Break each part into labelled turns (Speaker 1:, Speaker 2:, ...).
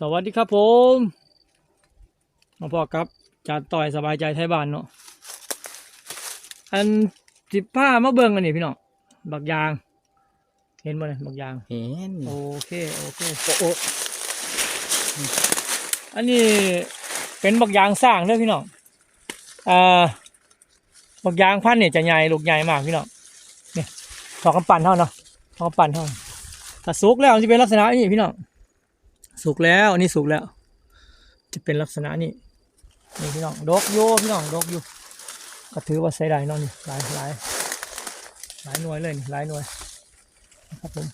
Speaker 1: สวัสดีครับผมมาพอครับจานต่อยสบายใจไทยบ้านเนาะ อันสิบผ้ามาเบิ่งกันนี่พี่น้อง บักยาง เห็นบ่เนี่ยบักยาง
Speaker 2: เห็น
Speaker 1: โอเค โอเคโอ้โอ้อันนี้เป็นบักยางสร้างเด้อพี่น้อง อ่า บักยางพันธุ์เนี่ยจะใหญ่ลูกใหญ่มากพี่น้อง เนี่ยทอกำปั่นเท่าเนาะทอกำปั่นเท่าถ้าสุกแล้วมันจะเป็นลักษณะนี้พี่น้อง สุกแล้วอันนี้สุกแล้ว จะเป็นลักษณะนี้นี่พี่น้องดกโยพี่น้องดกอยู่ก็ถือว่าใช้ได้นาะนี่หลายหลายหลายหน่วยเลยนี่หลายหน่วยนะครับผม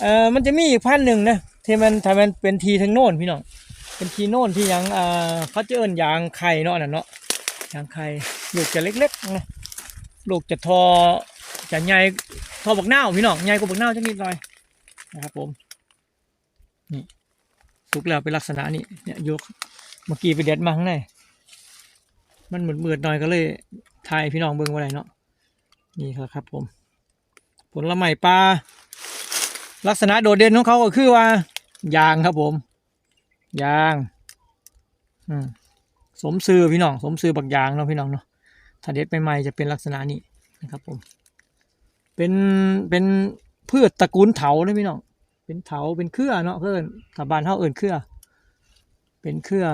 Speaker 1: เอ่อมันจะมีอีกพันหนึ่งนะที่มันถ้ามันเป็นทีทั้งโน่นพี่น้องเป็นทีโน่นที่ยังอ่าเขาจะเอิ้นยางไข่เนาะนั่นเนาะยางไข่ลูกจะเล็กๆนะลูกจะทอจะใหญ่ทอบักเน่าพี่น้องใหญ่กว่าบักเน่าจะนิดหน่อยนะครับผม นี่สุกแล้วเป็นลักษณะนี้เนี่ยยกเมื่อกี้ไปเด็ดมาข้างในมันเหมือนเมือดหน่อยก็เลยถ่ายพี่น้องเบิ่งไว้ได้เนาะนี่ครับครับผม ผลละไม้ปลาลักษณะโดดเด่นของเขาก็คือว่า ยางครับผม ยางอืมสมซื้อพี่น้องสมซื้อบักยางเนาะพี่น้องเนาะถ้าเด็ดใหม่ๆจะเป็นลักษณะนี้นะครับผม เป็นเป็นพืชตระกูลเถาเลยพี่น้อง เป็นเถาเป็นเครือเนาะเพื่อนถ้าบ้านเฮาเอิ้นเครือ เป็นเครือ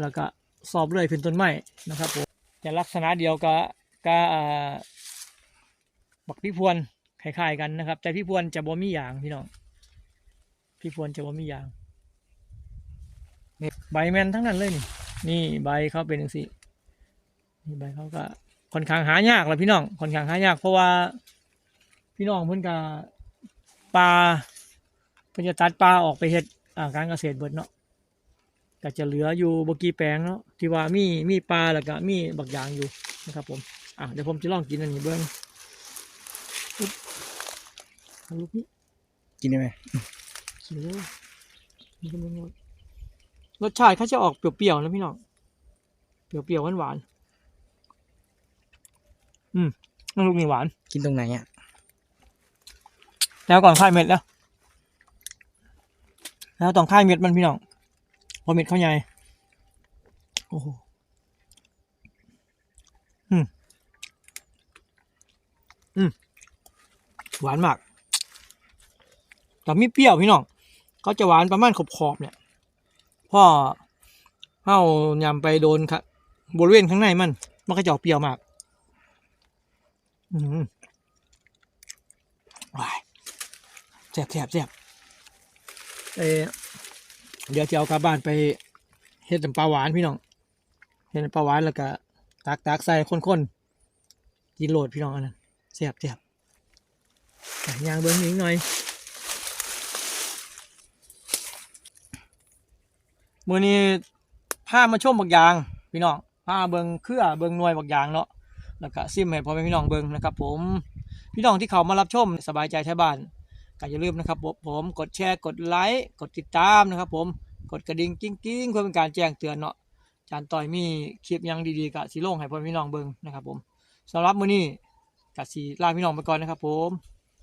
Speaker 1: แล้วก็สอบเลยเป็นต้นไม้นะครับผมจะลักษณะเดียวกับกับบักพิพวนคล้ายๆกันนะครับ แต่พี่พวนจะบ่มีอย่างพี่น้องพี่พวนจะบ่มีอย่างนี่ใบแมนทั้งนั้นเลยนี่นี่ใบเขาเป็นอย่างสินี่ใบเขาก็ค่อนข้างหายากแหละพี่น้องค่อนข้างหายาก เพราะว่าพี่น้องเพิ่นก็ปลา พิ่นจะตัดปลาออกไปเฮ็ดอ่าการเกษตรเบิดเนาะก็จะเหลืออยู่บ่กี่แปลงเนาะที่ว่ามีมีปลาแล้วก็มีบักยางอยู่นะครับผมอะเดี๋ยวผมจะลองกินอันนี้เบิ่งเอาลูกนี้
Speaker 2: กินได้ไหม
Speaker 1: กินเลยนี่ก็มันรสรสชาติเขาจะออกเปรี้ยวๆนะพี่น้องเปรี้ยวๆหวานๆอืมน้ำลูกนี่หวาน
Speaker 2: กินตรงไหนอะ
Speaker 1: แล้วก่อนคายเม็ดแล้ว แล้วต้องค่ายเม็ดมันพี่น้องพอเม็ดเข้าใหญ่โอ้โหอืมอืมหวานมากแต่ไม่เปรี้ยวพี่น้องเขาจะหวานประมาณขอบๆเนี่ยพ่อเข้ายำไปโดนครับบริเวณข้างในมัน มันก็จะออกเปรี้ยวมากอืมว้ายแซ่บแซ่บแซ่บ เอเดี๋ยวจะเอากลับบ้านไปเฮ็ดน้ำปลาหวานพี่น้องเฮ็ดน้ำปลาหวานแล้วก็ตักตักใส่ข้นๆกินโหลดพี่น้องอันนั้นแซ่บแซ่บยางเบิ้งนิดหน่อยมือนี้พามาชมบักยางพี่น้องพาเบิงเครือเบิงหน่วยบักยางเนาะแล้วก็ซิมให้พ่อแม่พี่น้องเบิงนะครับ ผมพี่น้องที่เขามารับชมสบายใจแท้บ้าน ก็อย่าลืมนะครับผมกดแชร์กดไลค์กดติดตามนะครับ ผมกดกระดิ่งกิ้งกิ้งเพื่อเป็นการแจ้งเตือนเนาะจานต่อยมีคลิปยังดีๆกับสีโล่งให้พ่อพี่น้องเบิงนะครับ ผมสำหรับมื้อนี้กับสีลาพี่น้องไปก่อนนะครับ ผม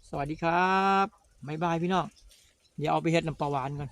Speaker 1: สวัสดีครับบ๊ายบายพี่น้องเดี๋ยวเอาไปเฮ็ดน้ำปลาหวานก่อน